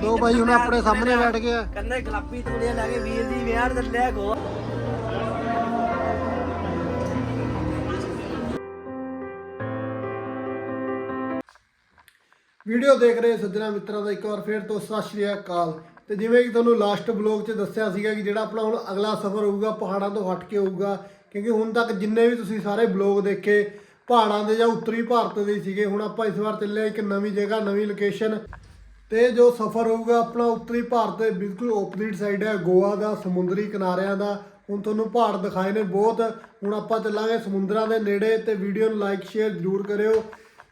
ਦੋ ਬਾਈ ਹੁਣ ਆਪਣੇ ਸਾਹਮਣੇ ਬੈਠ ਗਏ ਆ ਕਹਿੰਦੇ ਗੁਲਾਬੀ ਤੋਲੀਆਂ ਲੈ ਕੇ ਵੀਰ ਦੀ ਵਿਆਹ ਚੱਲਿਆ ਗੋ ਵੀਡੀਓ ਦੇਖ ਰਹੇ ਸੱਜਣਾ ਮਿੱਤਰਾਂ ਦਾ ਇੱਕ ਵਾਰ ਫੇਰ ਤੋਂ ਸਤਿ ਸ਼੍ਰੀ ਅਕਾਲ। ਤੇ ਜਿਵੇਂ ਕਿ ਤੁਹਾਨੂੰ ਲਾਸਟ ਬਲੌਗ 'ਚ ਦੱਸਿਆ ਸੀਗਾ ਕਿ ਜਿਹੜਾ ਆਪਣਾ ਹੁਣ ਅਗਲਾ ਸਫ਼ਰ ਹੋਊਗਾ ਪਹਾੜਾਂ ਤੋਂ ਹਟ ਕੇ ਹੋਊਗਾ ਕਿਉਂਕਿ ਹੁਣ ਤੱਕ ਜਿੰਨੇ ਵੀ ਤੁਸੀਂ ਸਾਰੇ ਬਲੌਗ ਦੇਖੇ ਪਹਾੜਾਂ ਦੇ ਜਾਂ ਉੱਤਰੀ ਭਾਰਤ ਦੇ ਸੀਗੇ। ਹੁਣ ਆਪਾਂ ਇਸ ਵਾਰ ਚੱਲੇ ਹਾਂ ਇੱਕ ਨਵੀਂ ਜਗ੍ਹਾ, ਨਵੀਂ ਲੋਕੇਸ਼ਨ ਤੇ ਜੋ ਸਫ਼ਰ ਹੋਊਗਾ ਆਪਣਾ ਉੱਤਰੀ ਭਾਰਤ ਦੇ ਬਿਲਕੁਲ ਓਪੋਜ਼ਿਟ ਸਾਈਡ ਹੈ, ਗੋਆ ਦਾ, ਸਮੁੰਦਰੀ ਕਿਨਾਰਿਆਂ ਦਾ। ਹੁਣ ਤੁਹਾਨੂੰ ਪਹਾੜ ਦਿਖਾਏ ਨੇ ਬਹੁਤ। ਹੁਣ ਆਪਾਂ ਚੱਲਾਂਗੇ ਸਮੁੰਦਰਾਂ ਦੇ ਨੇੜੇ ਤੇ ਵੀਡੀਓ ਨੂੰ ਲਾਈਕ ਸ਼ੇਅਰ ਜ਼ਰੂਰ ਕਰਿਓ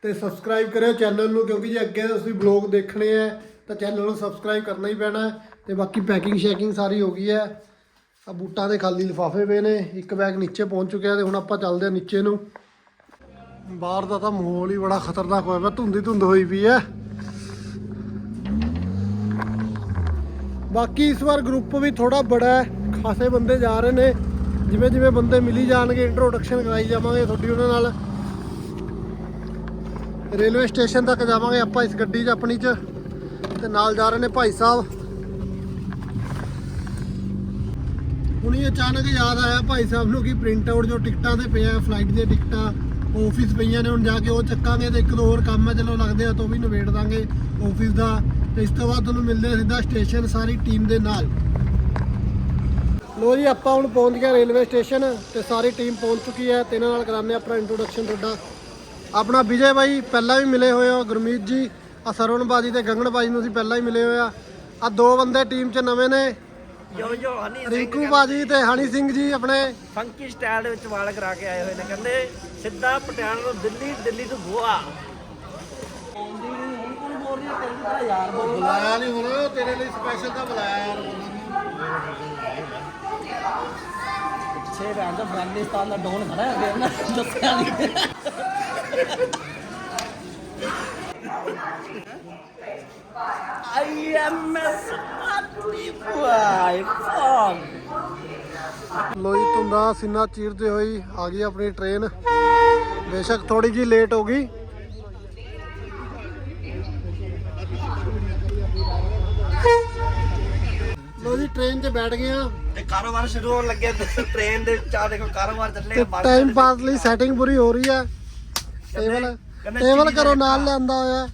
ਤੇ ਸਬਸਕ੍ਰਾਈਬ ਕਰਿਓ ਚੈਨਲ ਨੂੰ, ਕਿਉਂਕਿ ਜੇ ਅੱਗੇ ਤੁਸੀਂ ਬਲੌਗ ਦੇਖਣੇ ਆ ਤਾਂ ਚੈਨਲ ਨੂੰ ਸਬਸਕ੍ਰਾਈਬ ਕਰਨਾ ਹੀ ਪੈਣਾ ਹੈ। ਤੇ ਬਾਕੀ ਪੈਕਿੰਗ ਸ਼ੈਕਿੰਗ ਸਾਰੀ ਹੋ ਗਈ ਹੈ। ਆ ਬੂਟਾਂ ਦੇ ਖਾਲੀ ਲਿਫਾਫੇ ਪਏ ਨੇ, ਇੱਕ ਬੈਗ ਨੀਚੇ ਪਹੁੰਚ ਚੁੱਕਿਆ ਤੇ ਹੁਣ ਆਪਾਂ ਚੱਲਦੇ ਆ ਨੀਚੇ ਨੂੰ। ਬਾਹਰ ਦਾ ਤਾਂ ਮਾਹੌਲ ਹੀ ਬੜਾ ਖਤਰਨਾਕ ਹੋਇਆ ਪਿਆ, ਧੁੰਦੀ ਧੁੰਦ ਹੋਈ ਪਈ ਹੈ। ਬਾਕੀ ਇਸ ਵਾਰ ਗਰੁੱਪ ਵੀ ਥੋੜਾ ਬੜਾ ਹੈ, ਖਾਸੇ ਬੰਦੇ ਜਾ ਰਹੇ ਨੇ, ਜਿਵੇਂ ਜਿਵੇਂ ਬੰਦੇ ਮਿਲੀ ਜਾਣਗੇ ਇੰਟਰੋਡਕਸ਼ਨ ਕਰਾਈ ਜਾਵਾਂਗੇ ਤੁਹਾਡੀ ਉਹਨਾਂ ਨਾਲ। ਰੇਲਵੇ ਸਟੇਸ਼ਨ ਤੱਕ ਜਾਵਾਂਗੇ ਆਪਾਂ ਇਸ ਗੱਡੀ 'ਚ ਆਪਣੀ 'ਚ, ਤੇ ਨਾਲ ਜਾ ਰਹੇ ਨੇ ਭਾਈ ਸਾਹਿਬ। ਹੁਣੀ ਅਚਾਨਕ ਯਾਦ ਆਇਆ ਭਾਈ ਸਾਹਿਬ ਨੂੰ ਕਿ ਪ੍ਰਿੰਟ ਆਊਟ ਜੋ ਟਿਕਟਾਂ ਤੇ ਪਿਆ ਫਲਾਈਟ ਦੀਆਂ ਟਿਕਟਾਂ ਆਫਿਸ ਪਈਆਂ ਨੇ, ਹੁਣ ਜਾ ਕੇ ਉਹ ਚੱਕਾਂਗੇ ਤੇ ਇੱਕ ਦੋ ਹੋਰ ਕੰਮ ਹੈ ਚਲੋ ਲੱਗਦੇ ਆ ਤਾਂ ਉਹ ਵੀ ਨਿਬੇੜ ਦਾਂਗੇ ਆਫਿਸ ਦਾ। ਤੇ ਇਸ ਤੋਂ ਬਾਅਦ ਤੁਹਾਨੂੰ ਮਿਲਦੇ ਆ ਸਿੱਧਾ ਸਟੇਸ਼ਨ ਸਾਰੀ ਟੀਮ ਦੇ ਨਾਲ। ਲੋ ਜੀ, ਆਪਾਂ ਹੁਣ ਪਹੁੰਚ ਗਏ ਰੇਲਵੇ ਸਟੇਸ਼ਨ ਤੇ ਸਾਰੀ ਟੀਮ ਪਹੁੰਚ ਚੁੱਕੀ ਹੈ ਤੇ ਇਹਨਾਂ ਨਾਲ ਕਰਾਉਂਦੇ ਹਾਂ ਆਪਣਾ ਇੰਟਰੋਡਕਸ਼ਨ ਤੁਹਾਡਾ। ਆਪਣਾ ਵਿਜੇ ਬਾਈ, ਪਹਿਲਾਂ ਵੀ ਮਿਲੇ ਹੋਏ ਹੋ, ਗੁਰਮੀਤ ਜੀ ਆ ਸਰਵਣ ਬਾਜੀ ਤੇ ਗੰਗਣ ਬਾਜੀ ਨੂੰ ਅਸੀਂ ਪਹਿਲਾਂ ਹੀ ਮਿਲੇ ਹੋਏ ਆ। ਆ ਦੋ ਬੰਦੇ ਟੀਮ 'ਚ ਨਵੇਂ ਨੇ ਜੋ ਜੋ ਹਨੀ ਰਿੰਕੂ ਬਾਜੀ ਤੇ ਹਣੀ ਸਿੰਘ ਜੀ ਆਪਣੇ ਫੰਕੀ ਸਟਾਈਲ ਦੇ ਵਿੱਚ ਵਾਲ ਕਰਾ ਕੇ ਆਏ ਹੋਏ ਨੇ ਕਹਿੰਦੇ ਸਿੱਧਾ ਪਟਿਆਲਾ ਤੋਂ ਦਿੱਲੀ ਦਿੱਲੀ ਤੋਂ ਗੋਆ। ਬੁਲਾਇਆ ਨਹੀਂ ਹੁਣ ਤੇਰੇ ਲਈ ਸਪੈਸ਼ਲ ਤਾਂ ਬੁਲਾਇਆ ਯਾਰ। ਪਿੱਛੇ ਰਹਿਣ ਦਾ ਅਫਗਾਨਿਸਤਾਨ ਦਾ ਡੋਨ ਖੜਾ ਹੈ ਫਿਰ ਨਾ ਦੱਸਿਆ ਨਹੀਂ ਆਈਐਮਐਸ ਆਤਰੀ ਲੋਈ ਤੁੰਦਾ ਸਿੰਨਾ ਚੀਰਦੇ ਹੋਈ ਆ ਗਈ ਆਪਣੀ ਟ੍ਰੇਨ ਬੇਸ਼ੱਕ ਥੋੜੀ ਜੀ ਲੇਟ ਹੋ ਗਈ। ਲੋ ਜੀ ਟ੍ਰੇਨ 'ਚ ਬੈਠ ਗਏ ਆ ਤੇ ਕਾਰੋਬਾਰ ਸ਼ੁਰੂ ਹੋਣ ਲੱਗੇ ਟ੍ਰੇਨ ਦੇ ਚਾਹ ਦੇਖੋ ਕਾਰੋਬਾਰ ਚੱਲੇ ਤੇ ਟਾਈਮ ਪਾਸ ਲਈ ਸੈਟਿੰਗ ਪੂਰੀ ਹੋ ਰਹੀ ਹੈ ਟੇਬਲ ਟੇਬਲ ਕਰੋ ਨਾਲ ਲਿਆਂਦਾ ਹੋਇਆ।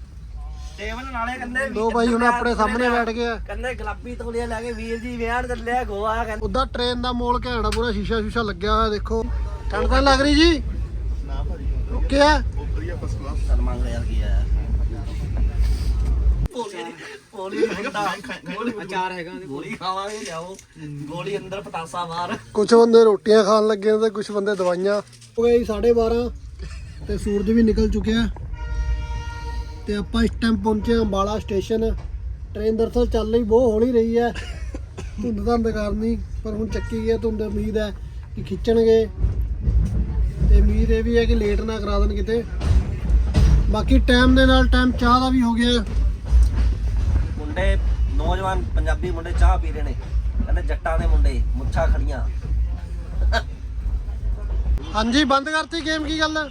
ਟੇਬਲ ਨਾਲੇ ਕਹਿੰਦੇ ਦੋ ਬਾਈ ਹੁਣ ਆਪਣੇ ਸਾਹਮਣੇ ਬੈਠ ਗਏ ਆ ਕਹਿੰਦੇ ਗੁਲਾਬੀ ਤੋਲੀਆਂ ਲੈ ਕੇ ਵੀਰ ਜੀ ਵਿਆਹ ਚੱਲਿਆ ਗੋਆ ਕਹਿੰਦੇ। ਉਦਾਂ ਟ੍ਰੇਨ ਦਾ ਮੋਲ ਘੈਂਟਾ ਪੂਰਾ ਸ਼ੀਸ਼ਾ ਸ਼ੂਸ਼ਾ ਲੱਗਿਆ ਹੋਇਆ ਦੇਖੋ। ਠੰਡ ਤਾਂ ਲੱਗ ਰਹੀ ਜੀ? ਨਾ ਭਾਜੀ ਓਕੇ ਆ ਚੱਲ ਮੰਗ ਯਾਰ ਕੀ ਆ ਗੋਲੀ ਹੁੰਦਾ। ਗੋਲੀ ਅਚਾਰ ਹੈਗਾ ਗੋਲੀ ਖਾਵਾਂਗੇ ਲਿਆਓ। ਗੋਲੀ ਅੰਦਰ ਪਤਾਸਾ ਬਾਹਰ ਕੁਝ ਬੰਦੇ ਰੋਟੀਆਂ ਖਾਣ ਲੱਗੇ ਨੇ ਤੇ ਕੁਝ ਬੰਦੇ ਦਵਾਈਆਂ। ਹੋ ਗਏ 12:30 ਤੇ ਸੂਰਜ ਵੀ ਨਿਕਲ ਚੁੱਕਿਆ। ਤੇ ਆਪਾਂ ਇਸ ਟਾਈਮ ਪਹੁੰਚੇ ਹਾਂ ਅੰਬਾਲਾ ਸਟੇਸ਼ਨ ਟ੍ਰੇਨ ਦਰਸਲ ਚੱਲ ਰਹੀ ਬਹੁਤ ਹੌਲੀ ਰਹੀ ਹੈ। ਧੁੰਦ ਧੰਦ ਕਰਨੀ ਪਰ ਹੁਣ ਚੱਕੀ ਗਿਆ ਧੁੰਦ ਉਮੀਦ ਹੈ ਕਿ ਖਿੱਚਣਗੇ। ਤੇ ਉਮੀਦ ਇਹ ਵੀ ਹੈ ਕਿ ਲੇਟ ਨਾ ਕਰਾ ਦੇਣ ਕਿਤੇ। ਬਾਕੀ ਟਾਈਮ ਦੇ ਨਾਲ ਟਾਈਮ ਚਾਹ ਦਾ ਵੀ ਹੋ ਗਿਆ। ਮੁੰਡੇ ਨੌਜਵਾਨ ਪੰਜਾਬੀ ਮੁੰਡੇ ਚਾਹ ਪੀ ਰਹੇ ਨੇ। ਕਹਿੰਦੇ ਜੱਟਾਂ ਦੇ ਮੁੰਡੇ ਮੁੱਛਾਂ ਖੜੀਆਂ। ਹਾਂਜੀ ਬੰਦ ਕਰਤੀ ਗੇਮ ਕੀ ਗੱਲ?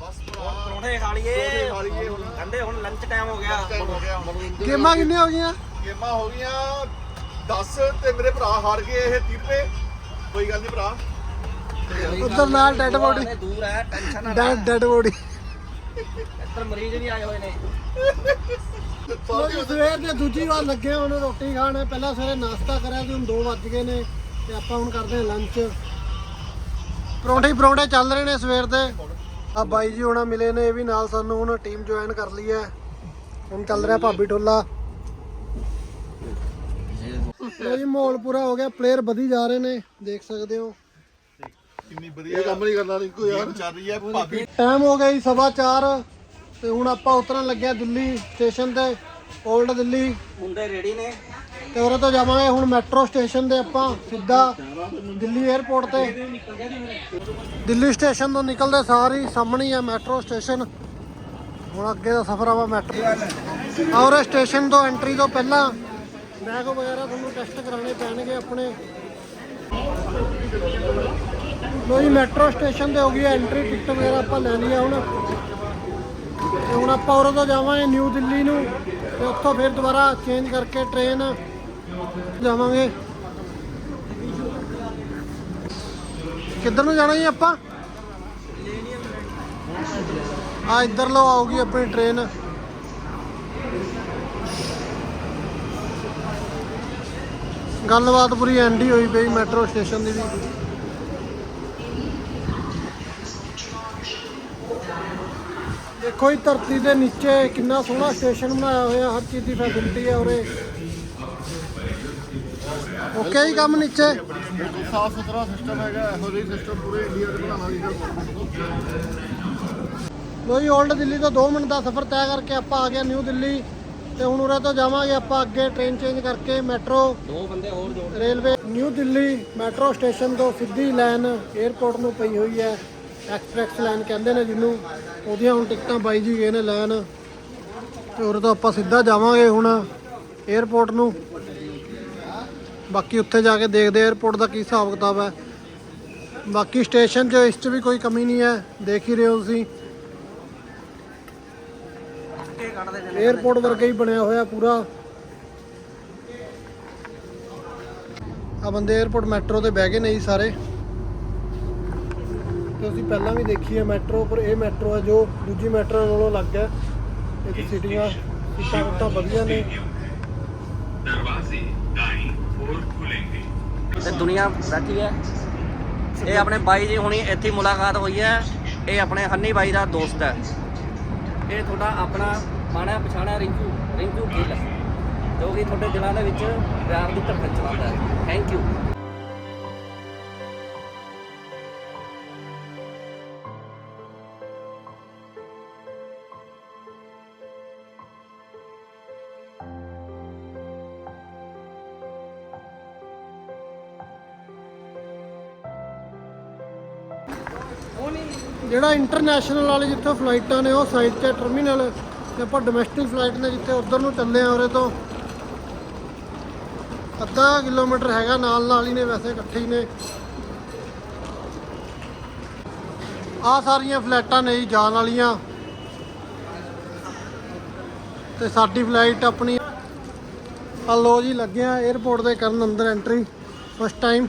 ਪਰੌਂਠੇ ਖਾ ਲਈਏ। ਕਹਿੰਦੇ ਹੁਣ। ਲੰਚ ਟਾਈਮ ਹੋ ਗਿਆ। ਗੇਮਾਂ ਕਿੰਨੀਆਂ ਹੋ ਗਈਆਂ? ਗੇਮਾਂ ਹੋ ਗਈਆਂ 10 ਤੇ ਮੇਰੇ ਭਰਾ ਹਾਰ ਗਏ ਇਹ 30 ਰੁਪਏ ਕੋਈ ਗੱਲ ਨਹੀਂ ਭਰਾ। ਉਧਰ ਨਾਲ ਡੈਡ ਬੋਡੀ ਨਾਲੇ ਦੂਰ ਹੈ ਟੈਨਸ਼ਨ ਨਾ ਡੈਡ ਬੋਡੀ ਇੱਧਰ ਮਰੀਜ਼ ਵੀ ਆਏ ਹੋਏ ਨੇ। ਲੋਕੀ ਸਵੇਰ ਦੇ ਦੂਜੀ ਵਾਰ ਲੱਗੇ ਹੁਣ ਰੋਟੀ ਖਾਣ। ਪਹਿਲਾਂ ਸਵੇਰੇ ਨਾਸ਼ਤਾ ਕਰਿਆ ਸੀ ਹੁਣ 2 ਵੱਜ ਗਏ ਨੇ ਤੇ ਆਪਾਂ ਹੁਣ ਕਰਦੇ ਹਾਂ ਲੰਚ ਪਰੌਂਠੇ ਹੀ ਪਰੌਂਠੇ ਚੱਲ ਰਹੇ ਨੇ ਸਵੇਰ ਦੇ। ਆ ਬਾਈ ਜੀ ਹੁਣਾਂ ਮਿਲੇ ਨੇ ਇਹ ਵੀ ਨਾਲ ਸਾਨੂੰ ਹੁਣ ਟੀਮ ਜੁਆਇਨ ਕਰ ਲਈ ਹੈ। ਹੁਣ ਚੱਲ ਰਿਹਾ ਭਾਬੀ ਟੋਲਾ। ਲੋ ਜੀ ਮਾਹੌਲ ਪੂਰਾ ਹੋ ਗਿਆ ਪਲੇਅਰ ਵਧੀ ਜਾ ਰਹੇ ਨੇ ਦੇਖ ਸਕਦੇ ਹੋ। ਕਿੰਨੀ ਵਧੀਆ ਕੰਮ ਨਹੀਂ ਕਰਨਾ ਰਿੰਕੂ ਯਾਰ। ਚੱਲ ਰਹੀ ਹੈ ਭਾਬੀ। ਟਾਈਮ ਹੋ ਗਿਆ ਜੀ ਸਵਾ ਚਾਰ। ਤੇ ਹੁਣ ਆਪਾਂ ਉਤਰਨ ਲੱਗਿਆ ਦਿੱਲੀ ਸਟੇਸ਼ਨ ਤੇ 올ਡ ਦਿੱਲੀ। ਮੁੰਡੇ ਰੈਡੀ ਨੇ। ਤੇ ਉਰੇ ਤੋਂ ਜਾਵਾਂਗੇ ਹੁਣ ਮੈਟਰੋ ਸਟੇਸ਼ਨ ਤੇ ਆਪਾਂ ਸਿੱਧਾ ਦਿੱਲੀ 에ਅਰਪੋਰਟ ਤੇ। ਦਿੱਲੀ ਸਟੇਸ਼ਨ ਤੋਂ ਨਿਕਲਦੇ ਸਾਰੀ ਸਾਹਮਣੇ ਹੀ ਹੈ ਮੈਟਰੋ ਸਟੇਸ਼ਨ। ਹੁਣ ਅੱਗੇ ਦਾ ਸਫ਼ਰ ਆਵਾ ਮੈਟਰੋ। ਔਰ ਸਟੇਸ਼ਨ ਤੋਂ ਐਂਟਰੀ ਤੋਂ ਪਹਿਲਾਂ ਬੈਗ ਵਗੈਰਾ ਤੁਹਾਨੂੰ ਟੈਸਟ ਕਰਾਉਣੇ ਪੈਣਗੇ ਆਪਣੇ। ਲੋ ਜੀ, ਮੈਟਰੋ ਸਟੇਸ਼ਨ ਤੇ ਹੋ ਗਈ ਐਂਟਰੀ ਟਿਕਟ ਵਗੈਰਾ ਆਪਾਂ ਲੈ ਲਈ ਆ ਹੁਣ। ਤੇ ਹੁਣ ਆਪਾਂ ਉਰੋਂ ਤੋਂ ਜਾਵਾਂਗੇ ਨਿਊ ਦਿੱਲੀ ਨੂੰ। ਤੇ ਉੱਥੋਂ ਫਿਰ ਦੁਬਾਰਾ ਚੇਂਜ ਕਰਕੇ ਟ੍ਰੇਨ ਜਾਵਾਂਗੇ। ਕਿੱਧਰ ਨੂੰ ਜਾਣਾ ਜੀ ਆਪਾਂ? ਆ ਇੱਧਰ ਲੋ ਆਊਗੀ ਆਪਣੀ ਟ੍ਰੇਨ ਗੱਲਬਾਤ ਪੂਰੀ ਐਂਡੀ ਹੋਈ ਪਈ, ਮੈਟਰੋ ਸਟੇਸ਼ਨ ਦੀ ਵੀ। ਦੇਖੋ ਇਹ ਧਰਤੀ ਦੇ ਨੀਚੇ ਕਿੰਨਾ ਸੋਹਣਾ ਸਟੇਸ਼ਨ ਬਣਾਇਆ ਹੋਇਆ, ਹਰ ਚੀਜ਼ ਦੀ ਫੈਸਿਲਿਟੀ ਹੈ ਉਰੇ। ਓਕੇ ਹੀ ਕੰਮ ਨੀਚੇ। ਸਾਫ਼ ਸੁਥਰਾ ਸਿਸਟਮ ਹੈਗਾ ਇਹੋ ਜਿਹਾ ਸਿਸਟਮ ਪੂਰੇ ਇੰਡੀਆ ਦੇ ਬਣਾਉਣਾ ਵੀ ਲੋਈ 올ਡ ਦਿੱਲੀ ਤੋਂ 2 ਮਿੰਟ ਦਾ ਸਫ਼ਰ ਤੈਅ ਕਰਕੇ ਆਪਾਂ ਆ ਗਏ ਨਿਊ ਦਿੱਲੀ ਤੇ ਹੁਣ ਉਰੇ ਤੋਂ ਜਾਵਾਂਗੇ ਆਪਾਂ ਅੱਗੇ ਟ੍ਰੇਨ ਚੇਂਜ ਕਰਕੇ ਮੈਟਰੋ ਦੋ ਬੰਦੇ ਹੋਰ ਦੋ railway new Delhi metro station ਤੋਂ ਸਿੱਧੀ ਲਾਈਨ 에ਅਰਪੋਰਟ ਨੂੰ ਪਈ ਹੋਈ ਹੈ ਐਕਸਪ੍ਰੈਸ ਲਾਈਨ ਕਹਿੰਦੇ ਨੇ ਜਿਹਨੂੰ। ਉਹਦੀਆਂ ਹੁਣ ਟਿਕਟਾਂ ਬਾਈ ਜੀ ਗਏ ਨੇ ਲਾਈਨ ਤੇ ਉਰੇ ਤੋਂ ਆਪਾਂ ਸਿੱਧਾ ਜਾਵਾਂਗੇ ਹੁਣ 에ਅਰਪੋਰਟ ਨੂੰ। ਬਾਕੀ ਉੱਥੇ ਜਾ ਕੇ ਦੇਖਦੇ ਏਅਰਪੋਰਟ ਦਾ ਕੀ ਹਿਸਾਬ ਕਿਤਾਬ ਹੈ। ਬਾਕੀ ਸਟੇਸ਼ਨ 'ਚ ਇਸ 'ਚ ਵੀ ਕੋਈ ਕਮੀ ਨਹੀਂ ਹੈ ਦੇਖ ਹੀ ਰਹੇ ਹੋ ਤੁਸੀਂ। ਏਅਰਪੋਰਟ ਵਰਗੇ ਹੀ ਬਣਿਆ ਹੋਇਆ ਪੂਰਾ। ਆ ਬੰਦੇ ਏਅਰਪੋਰਟ ਮੈਟਰੋ ਤੇ ਬਹਿ ਗਏ ਨਹੀਂ ਜੀ ਸਾਰੇ। ਅਸੀਂ ਪਹਿਲਾਂ ਵੀ ਦੇਖੀ ਹੈ ਮੈਟਰੋ ਪਰ ਇਹ ਮੈਟਰੋ ਹੈ ਜੋ ਦੂਜੀ ਮੈਟਰੋ ਨਾਲੋਂ ਅਲੱਗ ਹੈ। ਇਹਦੀ ਸਿਟੀਆਂ ਸਿੱਟਾ ਵਧੀਆ ਨੇ। ਤੇ ਦੁਨੀਆ ਬੈਠੀ ਹੈ। ਇਹ ਆਪਣੇ ਬਾਈ ਜੀ ਹੁਣੀ ਇੱਥੇ ਮੁਲਾਕਾਤ ਹੋਈ ਹੈ। ਇਹ ਆਪਣੇ ਹੰਨੀ ਬਾਈ ਦਾ ਦੋਸਤ ਹੈ। ਇਹ ਤੁਹਾਡਾ ਆਪਣਾ ਮਾਣਾ ਪਛਾਣਿਆ ਰਿੰਕੂ ਰਿੰਕੂ ਗਿੱਲ, ਜੋ ਕਿ ਤੁਹਾਡੇ ਦਿਲਾਂ ਦੇ ਵਿੱਚ ਪਿਆਰ ਦੀ ਧੜਕਣ ਚਲਾਉਂਦਾ ਹੈ। ਥੈਂਕ ਯੂ ਜਿਹੜਾ ਇੰਟਰਨੈਸ਼ਨਲ ਵਾਲੇ ਜਿੱਥੇ ਫਲਾਈਟਾਂ ਨੇ, ਉਹ ਸਾਈਡ ਤੇ ਟਰਮੀਨਲ ਤੇ ਆਪਾਂ ਡੋਮੈਸਟਿਕ ਫਲਾਈਟ ਨੇ ਜਿੱਥੇ ਉਧਰ ਨੂੰ ਚੱਲੇ ਆ ਉਰੇ ਤੋਂ। ਅੱਧਾ ਕਿਲੋਮੀਟਰ ਹੈਗਾ ਨਾਲ ਨਾਲ ਹੀ ਨੇ ਵੈਸੇ ਇਕੱਠੇ ਹੀ ਨੇ। ਆ ਸਾਰੀਆਂ ਫਲਾਈਟਾਂ ਨੇ ਜੀ, ਜਾਣ ਵਾਲੀਆਂ। ਤੇ ਸਾਡੀ ਫਲਾਈਟ ਆਪਣੀ ਆ ਲੋ ਜੀ ਲੱਗਿਆ 에어ਪੋਰਟ ਦੇ ਕਰਨ ਅੰਦਰ ਐਂਟਰੀ ਫਸਟ ਟਾਈਮ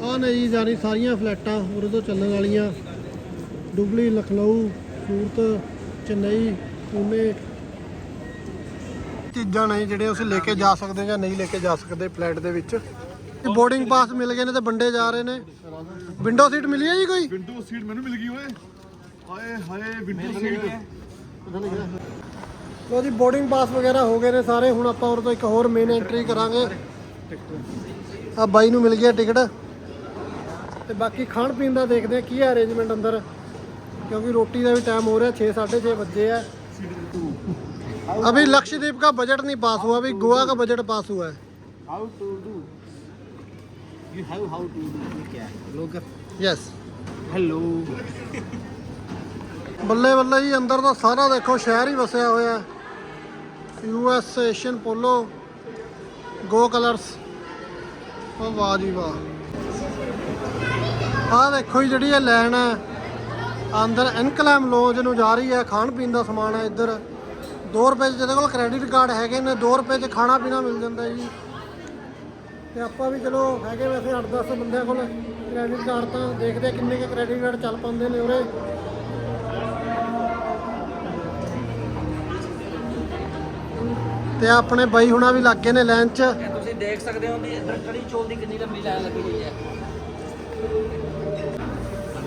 ਆ ਨੇ ਜੀ ਜਾਨੀ ਸਾਰੀਆਂ ਫਲੈਟਾਂ ਉਰੇ ਤੋਂ ਚੱਲਣ ਵਾਲੀਆਂ। ਡੁਬਲੀ ਲਖਨਊ ਸੂਰਤ ਚੇਨਈ ਪੂਨੇ। ਚੀਜ਼ਾਂ ਨੇ ਜਿਹੜੇ ਅਸੀਂ ਲੈ ਕੇ ਜਾ ਸਕਦੇ ਜਾਂ ਨਹੀਂ ਲੈ ਕੇ ਜਾ ਸਕਦੇ ਫਲੈਟ ਦੇ ਵਿੱਚ। ਬੋਰਡਿੰਗ ਪਾਸ ਮਿਲ ਗਏ ਨੇ ਤੇ ਬੰਦੇ ਜਾ ਰਹੇ ਨੇ। ਵਿੰਡੋ ਸੀਟ ਮਿਲੀ ਹੈ ਜੀ ਕੋਈ? ਵਿੰਡੋ ਸੀਟ ਮੈਨੂੰ ਮਿਲ ਗਈ ਓਏ। ਹਾਏ ਹਾਏ ਵਿੰਡੋ ਸੀਟ ਲੋ ਜੀ ਬੋਰਡਿੰਗ ਪਾਸ ਵਗੈਰਾ ਹੋ ਗਏ ਨੇ ਸਾਰੇ। ਹੁਣ ਆਪਾਂ ਉਰੇ ਤੋਂ ਇੱਕ ਹੋਰ ਮੇਨ ਐਂਟਰੀ ਕਰਾਂਗੇ। ਆ ਬਾਈ ਨੂੰ ਮਿਲ ਗਿਆ ਟਿਕਟ ਤੇ ਬਾਕੀ ਖਾਣ ਪੀਣ ਦਾ ਦੇਖਦੇ ਆ ਕੀ ਹੈ ਅਰੇਂਜਮੈਂਟ ਅੰਦਰ क्योंकि रोटी का भी टाइम हो रहा है छः साढ़े छः बजे है अभी लक्षद्वीप का बजट नहीं पास हुआ अभी गोवा का बजट पास हुआ है how to do you have how to do क्या लोग यस हेलो ਬੱਲੇ ਬੱਲੇ ਜੀ ਅੰਦਰ ਤਾਂ ਸਾਰਾ ਦੇਖੋ ਸ਼ਹਿਰ ਹੀ ਵਸਿਆ ਹੋਇਆ U S Asian polo go colours ਉਹ ਵਾਹ ਜੀ ਵਾਹ ਆਹ ਦੇਖੋ ਜੀ ਜਿਹੜੀ ਇਹ ਲਾਈਨ ਹੈ, ਅੰਦਰ ਇਨਕਲੈਮ ਲੋਜ ਨੂੰ ਜਾ ਰਹੀ ਹੈ, ਖਾਣ ਪੀਣ ਦਾ ਸਮਾਨ ਹੈ ਇੱਧਰ। 2 ਰੁਪਏ 'ਚ ਜਿਹਦੇ ਕੋਲ ਕ੍ਰੈਡਿਟ ਕਾਰਡ ਹੈਗੇ ਨੇ 2 ਰੁਪਏ 'ਚ ਖਾਣਾ ਪੀਣਾ ਮਿਲ ਜਾਂਦਾ ਜੀ। ਤੇ ਆਪਾਂ ਵੀ ਚਲੋ ਹੈਗੇ ਵੈਸੇ 8-10 ਬੰਦਿਆਂ ਕੋਲ ਕ੍ਰੈਡਿਟ ਕਾਰਡ ਤਾਂ ਦੇਖਦੇ ਕਿੰਨੇ ਕੁ ਕ੍ਰੈਡਿਟ ਕਾਰਡ ਚੱਲ ਪਾਉਂਦੇ ਨੇ ਉਰੇ। ਤੇ ਆਪਣੇ ਬਾਈ ਹੁਣਾ ਵੀ ਲੱਗੇ ਨੇ ਲਾਈਨ 'ਚ। ਤੁਸੀਂ ਦੇਖ ਸਕਦੇ ਹੋ ਵੀ ਇੱਧਰ ਕੜੀ ਚੋਲ ਦੀ ਕਿੰਨੀ ਲੰਬੀ ਲਾਈਨ ਲੱਗੀ ਹੋਈ ਹੈ।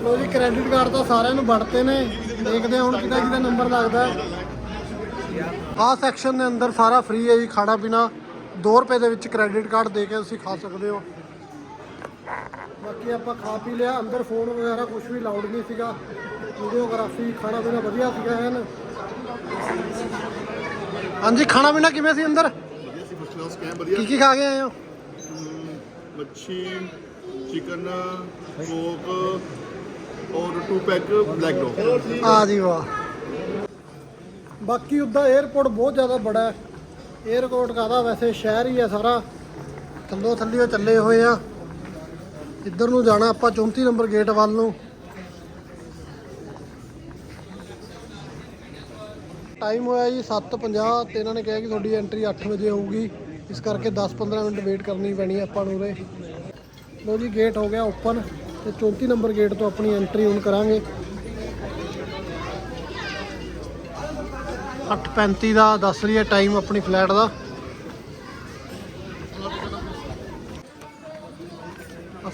ਲੋ ਜੀ ਕ੍ਰੈਡਿਟ ਕਾਰਡ ਤਾਂ ਸਾਰਿਆਂ ਨੂੰ ਵੰਡਤੇ ਨੇ। ਦੇਖਦੇ ਹਾਂ ਹੁਣ ਕਿਹਦਾ ਕਿਹਦਾ ਨੰਬਰ ਲੱਗਦਾ ਆਹ ਸੈਕਸ਼ਨ ਦੇ ਅੰਦਰ ਸਾਰਾ ਫ੍ਰੀ ਹੈ ਜੀ ਖਾਣਾ ਪੀਣਾ। 2 ਰੁਪਏ ਦੇ ਵਿੱਚ ਕ੍ਰੈਡਿਟ ਕਾਰਡ ਦੇ ਕੇ ਤੁਸੀਂ ਖਾ ਸਕਦੇ ਹੋ। ਬਾਕੀ ਆਪਾਂ ਖਾ ਪੀ ਲਿਆ ਅੰਦਰ ਫੋਨ ਵਗੈਰਾ ਕੁਝ ਵੀ ਲਾਊਡ ਨਹੀਂ ਸੀਗਾ। ਵੀਡੀਓਗ੍ਰਾਫੀ ਖਾਣਾ ਪੀਣਾ ਵਧੀਆ ਸੀਗਾ ਐਨ। ਹਾਂਜੀ ਖਾਣਾ ਪੀਣਾ ਕਿਵੇਂ ਸੀ ਅੰਦਰ? ਵਧੀਆ ਸੀ ਫਸਟ ਕਲਾਸ ਕੈਮ ਵਧੀਆ ਕੀ ਕੀ ਖਾ ਕੇ ਆਏ ਹੋ? ਮੱਛੀ ਚਿਕਨ, ਕੋਕ ਔਰ 2 ਪੈਕ ਬਲੈਕ ਡੌਗ ਆ ਜੀ ਵਾਹ। ਬਾਕੀ ਉਦਾਂ 에어ਪੋਰਟ ਬਹੁਤ ਜ਼ਿਆਦਾ ਬੜਾ ਹੈ। 에어ਪੋਰਟ ਕਾਦਾ ਵੈਸੇ? ਸ਼ਹਿਰ ਹੀ ਹੈ ਸਾਰਾ। ਥੱਲੋ ਥੱਲੇ ਚੱਲੇ ਹੋਏ ਆ। ਇੱਧਰ ਨੂੰ ਜਾਣਾ ਆਪਾਂ 34 ਨੰਬਰ ਗੇਟ ਵੱਲ ਨੂੰ। ਟਾਈਮ ਹੋਇਆ ਜੀ 7:50 ਤੇ ਇਹਨਾਂ ਨੇ ਕਿਹਾ ਕਿ ਤੁਹਾਡੀ ਐਂਟਰੀ 8 ਵਜੇ ਹੋਊਗੀ। ਇਸ ਕਰਕੇ 10-15 ਮਿੰਟ ਵੇਟ ਕਰਨੀ ਪੈਣੀ ਆਪਾਂ ਨੂੰ ਉਰੇ। ਲੋ ਜੀ ਗੇਟ ਹੋ ਗਿਆ ਓਪਨ ਤੇ 34 ਨੰਬਰ ਗੇਟ ਤੋਂ ਆਪਣੀ ਐਂਟਰੀ ਹੁਣ ਕਰਾਂਗੇ। 8:35 ਦਾ ਦੱਸ ਰਹੀ ਹੈ ਟਾਈਮ ਆਪਣੀ ਫਲੈਟ ਦਾ।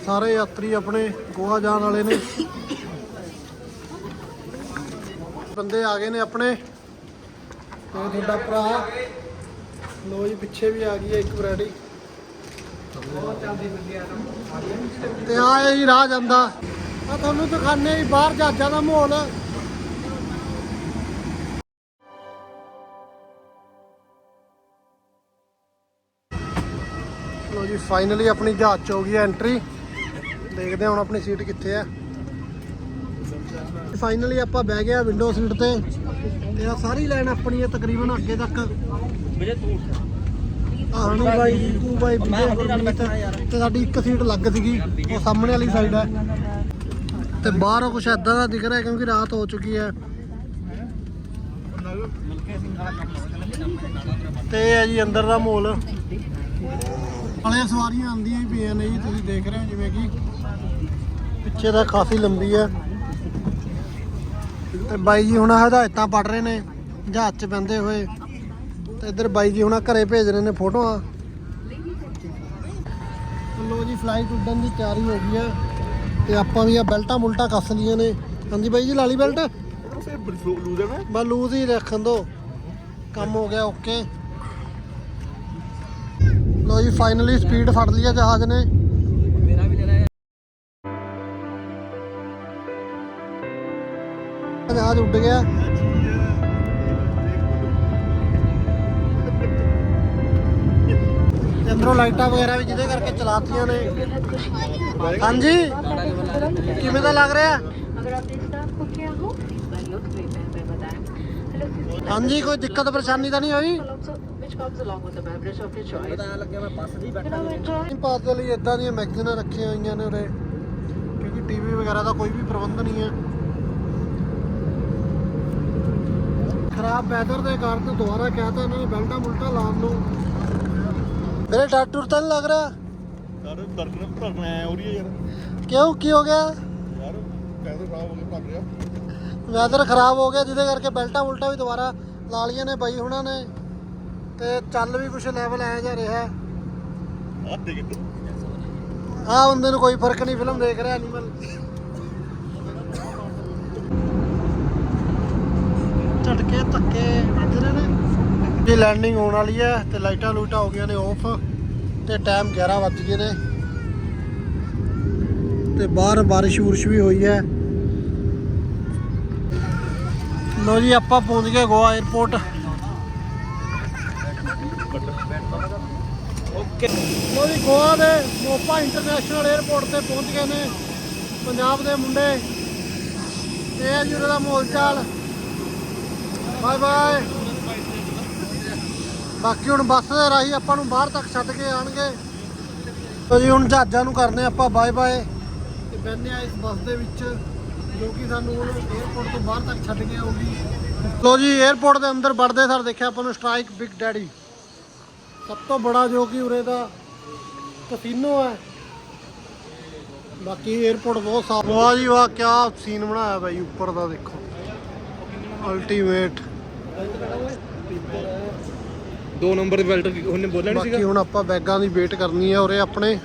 ਸਾਰੇ ਯਾਤਰੀ ਆਪਣੇ ਗੋਆ ਜਾਣ ਵਾਲੇ ਨੇ। ਬੰਦੇ ਆ ਗਏ ਨੇ ਆਪਣੇ। ਤੇ ਤੁਹਾਡਾ ਭਰਾ। ਲੋ ਜੀ, ਪਿੱਛੇ ਵੀ ਆ ਗਈ ਹੈ ਇੱਕ ਵੈਰਾਈਟੀ ਤੇ ਆ ਇਹ ਜੀ ਰਾਹ ਜਾਂਦਾ। ਆ ਤੁਹਾਨੂੰ ਦਿਖਾਣੇ ਜੀ ਬਾਹਰ ਜਹਾਜ਼ਾਂ ਦਾ ਮਾਹੌਲ। ਲੋ ਜੀ ਫਾਈਨਲੀ ਆਪਣੀ ਜਹਾਜ਼ ਚ ਹੋ ਗਈ ਐਂਟਰੀ ਦੇਖਦੇ ਹਾਂ ਹੁਣ ਆਪਣੀ ਸੀਟ ਕਿੱਥੇ ਹੈ ਫਾਈਨਲੀ ਆਪਾਂ ਬਹਿ ਗਏ ਆ ਵਿੰਡੋ ਸੀਟ ਤੇ। ਤੇ ਆ ਸਾਰੀ ਲਾਈਨ ਆਪਣੀ ਹੈ ਤਕਰੀਬਨ ਅੱਗੇ ਤੱਕ। ਆਹਣੀ ਬਾਈ ਤੂੰ ਬਾਈ ਵਿਜੇ ਗੁਰਮੀਤ ਤੇ ਸਾਡੀ ਇੱਕ ਸੀਟ ਲੱਗ ਸੀਗੀ ਉਹ ਸਾਹਮਣੇ ਵਾਲੀ ਸਾਈਡ ਹੈ ਤੇ ਬਾਹਰੋਂ ਕੁਛ ਐਦਾਂ ਦਾ ਦਿਖ ਰਿਹਾ ਕਿਉਂਕਿ ਰਾਤ ਹੋ ਚੁੱਕੀ ਹੈ ਤੇ ਹੈ ਜੀ ਅੰਦਰ ਦਾ ਮਾਹੌਲ। ਵਾਲੇ ਸਵਾਰੀਆਂ ਆਉਂਦੀਆਂ ਹੀ ਪਈਆਂ ਨੇ ਜੀ ਤੁਸੀਂ ਦੇਖ ਰਹੇ ਹੋ ਜਿਵੇਂ ਕਿ ਪਿੱਛੇ ਦਾ ਕਾਫੀ ਲੰਬੀ ਹੈ ਤੇ ਬਾਈ ਜੀ ਹੁਣ ਹਦਾਇਤਾਂ ਪੜ ਰਹੇ ਨੇ ਜਹਾਜ਼ 'ਚ ਬੰਦੇ ਹੋਏ। ਤੇ ਇੱਧਰ ਬਾਈ ਜੀ ਹੁਣ ਘਰੇ ਭੇਜ ਰਹੇ ਨੇ ਫੋਟੋਆਂ। ਲੋ ਜੀ ਫਲਾਈਟ ਉੱਡਣ ਦੀ ਤਿਆਰੀ ਹੋ ਗਈ ਹੈ ਤੇ ਆਪਾਂ ਵੀ ਆ ਬੈਲਟਾਂ ਮੁਲਟਾਂ ਕੱਸ ਲੀਆਂ ਨੇ। ਹਾਂਜੀ ਬਾਈ ਜੀ ਲਾਲੀ ਬੈਲਟ? ਸੇ ਲੂਜ਼ਰ ਬਸ ਲੂਜ਼ ਹੀ ਰੱਖਣ ਦੋ। ਕੰਮ ਹੋ ਗਿਆ, ਓਕੇ। ਲੋ ਜੀ ਫਾਈਨਲੀ ਸਪੀਡ ਫੜ ਲਈ ਹੈ ਜਹਾਜ਼ ਨੇ। ਮੇਰਾ ਵੀ ਲੈ ਲੈ ਜਹਾਜ਼ ਉੱਡ ਗਿਆ। ਮਗਰੋਂ ਲਾਈਟਾਂ ਵਗੈਰਾ ਵੀ ਜਿਹਦੇ ਕਰਕੇ ਚਲਾਤੀਆਂ ਨੇ। ਹਾਂਜੀ? ਕਿਵੇਂ ਦਾ ਲੱਗ ਰਿਹਾ? ਹਾਂਜੀ, ਕੋਈ ਦਿੱਕਤ ਪਰੇਸ਼ਾਨੀ ਤਾਂ ਨਹੀਂ ਹੋਈ? ਪਾਸ ਦੇ ਲਈ ਇਦਾਂ ਦੀਆਂ ਮੈਗਜ਼ੀਨਾਂ ਰੱਖੀਆਂ ਹੋਈਆਂ ਨੇ ਉਰੇ। ਕਿਉਂਕਿ ਟੀਵੀ ਵਗੈਰਾ ਦਾ ਕੋਈ ਵੀ ਪ੍ਰਬੰਧ ਨਹੀਂ ਹੈ। ਖਰਾਬ ਵੈਦਰ ਦੇ ਕਾਰਨ ਦੁਬਾਰਾ ਕਹਤਾ ਇਹਨਾਂ ਨੇ ਬੈਲਟਾ ਮੁਲਟਾ ਲਾਉਣ ਨੂੰ ਮੇਰੇ ਡਰ ਟੁਰ ਤਾਂ ਨਹੀਂ ਲੱਗ ਰਿਹਾ? ਯਾਰ ਦਰਦ ਭਰਨਾ ਹੋ ਰਹੀ ਹੈ ਯਾਰ। ਕਿਉਂ ਕੀ ਹੋ ਗਿਆ? ਯਾਰ ਪੈਸੇ ਖਰਾਬ ਹੋ ਗਏ ਭਰ ਰਿਹਾ ਵੈਦਰ ਖਰਾਬ ਹੋ ਗਿਆ ਜਿਹਦੇ ਕਰਕੇ ਬੈਲਟਾਂ ਮੁਲਟਾਂ ਵੀ ਦੁਬਾਰਾ ਲਾ ਲਈਆਂ ਨੇ ਬਾਈ ਹੁਣਾਂ ਨੇ। ਤੇ ਚੱਲ ਵੀ ਕੁਛ ਲੈਵਲ ਐ ਜਾ ਰਿਹਾ। ਦੇਖ। ਆ ਬੰਦੇ ਨੂੰ ਕੋਈ ਫ਼ਰਕ ਨਹੀਂ ਫਿਲਮ ਦੇਖ ਰਿਹਾ ਐਨੀਮਲ ਝਟਕੇ ਧੱਕੇ। ਵੱਜ ਲੈਂਡਿੰਗ ਹੋਣ ਵਾਲੀ ਹੈ ਤੇ ਲਾਈਟਾਂ ਲੂਟਾਂ ਹੋ ਗਈਆਂ ਨੇ ਆਫ ਤੇ ਟਾਈਮ 11 ਵੱਜ ਗਏ ਨੇ ਤੇ ਬਾਹਰ ਬਾਰਿਸ਼ ਬੁਰਿਸ਼ ਵੀ ਹੋਈ ਹੈ। ਲੋ ਜੀ, ਆਪਾਂ ਪਹੁੰਚ ਗਏ ਗੋਆ 에ਅਰਪੋਰਟ ਓਕੇ ਲੋ ਜੀ, ਗੋਆ ਦੇ ਮੋਪਾ ਇੰਟਰਨੈਸ਼ਨਲ 에ਅਰਪੋਰਟ ਤੇ ਪਹੁੰਚ ਗਏ ਨੇ ਪੰਜਾਬ ਦੇ ਮੁੰਡੇ। ਇਹ ਹੈ ਦਾ ਮਾਹੌਲ ਚਾਲ। ਬਾਏ ਬਾਏ ਬਾਕੀ ਹੁਣ ਬੱਸ ਦੇ ਰਾਹੀਂ ਆਪਾਂ ਨੂੰ ਬਾਹਰ ਤੱਕ ਛੱਡ ਕੇ ਆਣਗੇ ਤੋ ਜੀ ਹੁਣ ਜਹਾਜ਼ਾਂ ਨੂੰ ਕਰਨੇ ਆਪਾਂ ਬਾਏ ਬਾਏ। ਤੇ ਬੈਨੇ ਆ ਇਸ ਬੱਸ ਦੇ ਵਿੱਚ, ਜੋ ਕਿ ਸਾਨੂੰ ਏਅਰਪੋਰਟ ਤੋਂ ਬਾਹਰ ਤੱਕ ਛੱਡ ਕੇ ਆਉਗੀ ਲੋ ਜੀ 에어ਪੋਰਟ ਦੇ ਅੰਦਰ ਵੜਦੇ ਸਰ ਦੇਖਿਆ ਆਪਾਂ ਨੂੰ ਸਟ੍ਰਾਈਕ ਬਿਗ ਡੈਡੀ ਸਭ ਤੋਂ ਬੜਾ ਜੋ ਕਿ ਉਰੇ ਦਾ ਕਸੀਨੋ ਹੈ। ਬਾਕੀ ਏਅਰਪੋਰਟ ਬਹੁਤ ਸਾਫ਼ ਵਾਹ ਜੀ, ਵਾਹ ਕੀ ਸੀਨ ਬਣਾਇਆ ਬਾਈ, ਉੱਪਰ ਦਾ ਦੇਖੋ। ਅਲਟੀਮੇਟ ਦੋ ਨੰਬਰ ਦੀ ਬੈਲਟ ਉਹਨੇ ਬੋਲਿਆ ਬਾਕੀ ਹੁਣ ਆਪਾਂ ਬੈਗਾਂ ਦੀ ਵੇਟ ਕਰਨੀ ਹੈ ਉਰੇ ਆਪਣੇ।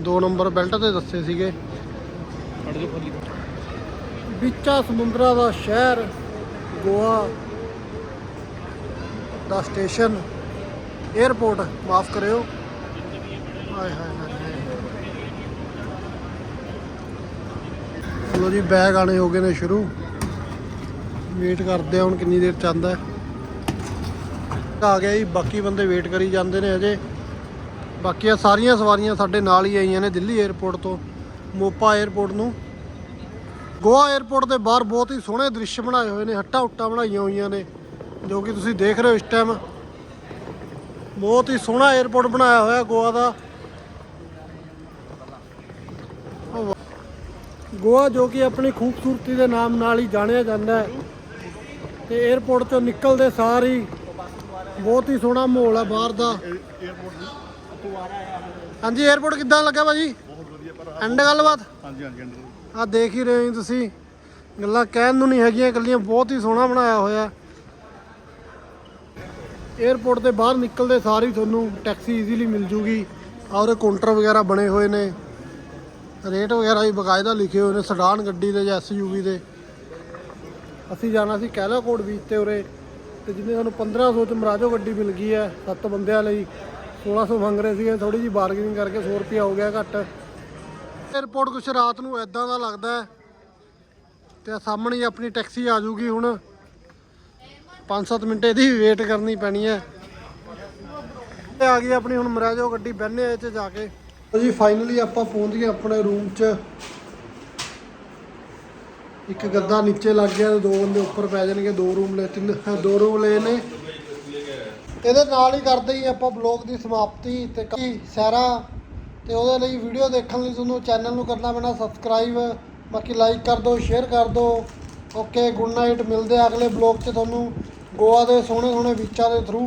ਦੋ ਨੰਬਰ ਬੈਲਟ ਤੇ ਦੱਸੇ ਸੀਗੇ। ਫੜ ਜੋ ਖਾਲੀ ਵਿੱਚਾ ਸਮੁੰਦਰਾਂ ਦਾ ਸ਼ਹਿਰ ਗੋਆ ਦਾ ਸਟੇਸ਼ਨ 에ਅਰਪੋਰਟ ਮਾਫ ਕਰਿਓ। ਹਾਏ ਹਾਏ ਹਾਏ ਲੋ ਜੀ ਬੈਗ ਆਣੇ ਹੋ ਗਏ ਨੇ ਸ਼ੁਰੂ। ਵੇਟ ਕਰਦੇ ਆ ਹੁਣ ਕਿੰਨੀ ਦੇਰ ਚੱਲਦਾ ਆ ਗਿਆ ਜੀ, ਬਾਕੀ ਬੰਦੇ ਵੇਟ ਕਰੀ ਜਾਂਦੇ ਨੇ ਅਜੇ। ਬਾਕੀ ਸਾਰੀਆਂ ਸਵਾਰੀਆਂ ਸਾਡੇ ਨਾਲ ਹੀ ਆਈਆਂ ਨੇ ਦਿੱਲੀ 에ਅਰਪੋਰਟ ਤੋਂ, ਮੋਪਾ 에ਅਰਪੋਰਟ ਨੂੰ। ਗੋਆ 에ਅਰਪੋਰਟ ਦੇ ਬਾਹਰ ਬਹੁਤ ਹੀ ਸੋਹਣੇ ਦ੍ਰਿਸ਼ ਬਣਾਏ ਹੋਏ ਨੇ, ਹੱਟਾ ਹੁੱਟਾ ਬਣਾਈਆਂ ਹੋਈਆਂ ਨੇ, ਜੋ ਕਿ ਤੁਸੀਂ ਦੇਖ ਰਹੇ ਹੋ ਇਸ ਟਾਈਮ ਬਹੁਤ ਹੀ ਸੋਹਣਾ 에ਅਰਪੋਰਟ ਬਣਾਇਆ ਹੋਇਆ ਗੋਆ ਦਾ। ਗੋਆ ਜੋ ਕਿ ਆਪਣੀ ਖੂਬਸੂਰਤੀ ਦੇ ਨਾਮ ਨਾਲ ਹੀ ਜਾਣਿਆ ਜਾਂਦਾ ਹੈ। ਤੇ 에ਅਰਪੋਰਟ ਤੋਂ ਨਿਕਲਦੇ ਸਾਰੇ ਹੀ ਬਹੁਤ ਹੀ ਸੋਹਣਾ ਮਾਹੌਲ ਆ ਬਾਹਰ ਦਾ। ਹਾਂਜੀ 에어ਪੋਰਟ ਕਿੱਦਾਂ ਲੱਗਾ ਭਾਜੀ? ਬਹੁਤ ਵਧੀਆ ਪਰ ਐਂਡ ਗੱਲਬਾਤ? ਹਾਂਜੀ ਹਾਂਜੀ ਆ ਦੇਖ ਹੀ ਰਹੇ ਹੋ ਤੁਸੀਂ। ਗੱਲਾਂ ਕਹਿਣ ਨੂੰ ਨਹੀਂ ਹੈਗੀਆਂ ਇਕੱਲੀਆਂ ਬਹੁਤ ਹੀ ਸੋਹਣਾ ਬਣਾਇਆ ਹੋਇਆ। 에어ਪੋਰਟ ਦੇ ਬਾਹਰ ਨਿਕਲਦੇ ਸਾਰ ਹੀ ਤੁਹਾਨੂੰ ਟੈਕਸੀ ਈਜ਼ੀਲੀ ਮਿਲ ਜੂਗੀ। ਔਰ ਕਾਊਂਟਰ ਵਗੈਰਾ ਬਣੇ ਹੋਏ ਨੇ। ਰੇਟ ਵਗੈਰਾ ਵੀ ਬਕਾਇਦਾ ਲਿਖੇ ਹੋਏ ਨੇ ਸਡਾਨ ਗੱਡੀ ਦੇ ਜਾਂ ਐਸਯੂਵੀ ਦੇ। ਅਸੀਂ ਜਾਣਾ ਸੀ ਕੈਲਾਕੋਟ ਬੀਚ ਤੇ ਉਰੇ। ਤੇ ਜਿੰਨੇ ਸਾਨੂੰ 1500 ਚ ਮਰਾਜੋ ਗੱਡੀ ਮਿਲ ਗਈ ਹੈ ਸੱਤ ਬੰਦਿਆਂ ਲਈ 1600 ਮੰਗ ਰਹੇ ਸੀਗੇ ਥੋੜੀ ਜੀ ਬਾਰਗੇਨਿੰਗ ਕਰਕੇ 100 ਰੁਪਿਆ ਹੋ ਗਿਆ ਘੱਟ। 에어ਪੋਰਟ ਕੁਛ ਰਾਤ ਨੂੰ ਐਦਾਂ ਦਾ ਲੱਗਦਾ ਹੈ ਤੇ ਸਾਹਮਣੇ ਹੀ ਆਪਣੀ ਟੈਕਸੀ ਆ ਜੂਗੀ ਹੁਣ। 5-7 ਮਿੰਟ ਇਹਦੀ ਵੇਟ ਕਰਨੀ ਪੈਣੀ ਹੈ। ਤੇ ਆ ਗਈ ਆਪਣੀ ਹੁਣ ਮਰਾਜੋ ਗੱਡੀ ਬਹਿਨੇ ਆ ਇਹ 'ਚ ਜਾ ਕੇ। ਜੀ ਫਾਈਨਲੀ ਆਪਾਂ ਪਹੁੰਚ ਗਏ ਆਪਣੇ ਰੂਮ 'ਚ। ਇੱਕ ਗੱਦਾ ਨੀਚੇ ਲੱਗ ਗਿਆ ਤੇ ਦੋ ਬੰਦੇ ਉੱਪਰ ਪੈ ਜਾਣਗੇ, ਦੋ ਰੂਮ ਲੈ, ਤਿੰਨ, ਦੋ ਰੂਮ ਲਏ ਨੇ। ਇਹਦੇ ਨਾਲ ਹੀ ਕਰਦੇ ਹੀ ਆਪਾਂ ਬਲੌਗ ਦੀ ਸਮਾਪਤੀ ਤੇ ਕੀ ਸਾਰਾ ਤੇ ਉਹਦੇ ਲਈ ਵੀਡੀਓ ਦੇਖਣ ਲਈ ਤੁਹਾਨੂੰ ਚੈਨਲ ਨੂੰ ਕਰਨਾ ਪੈਣਾ ਸਬਸਕ੍ਰਾਈਬ ਬਾਕੀ ਲਾਈਕ ਕਰ ਦਿਓ ਸ਼ੇਅਰ ਕਰ ਦਿਓ। ਓਕੇ ਗੁੱਡ ਨਾਈਟ ਮਿਲਦੇ ਆ ਅਗਲੇ ਬਲੌਗ 'ਚ ਤੁਹਾਨੂੰ ਗੋਆ ਦੇ ਸੋਹਣੇ ਸੋਹਣੇ ਬੀਚਾਂ ਦੇ ਥਰੂ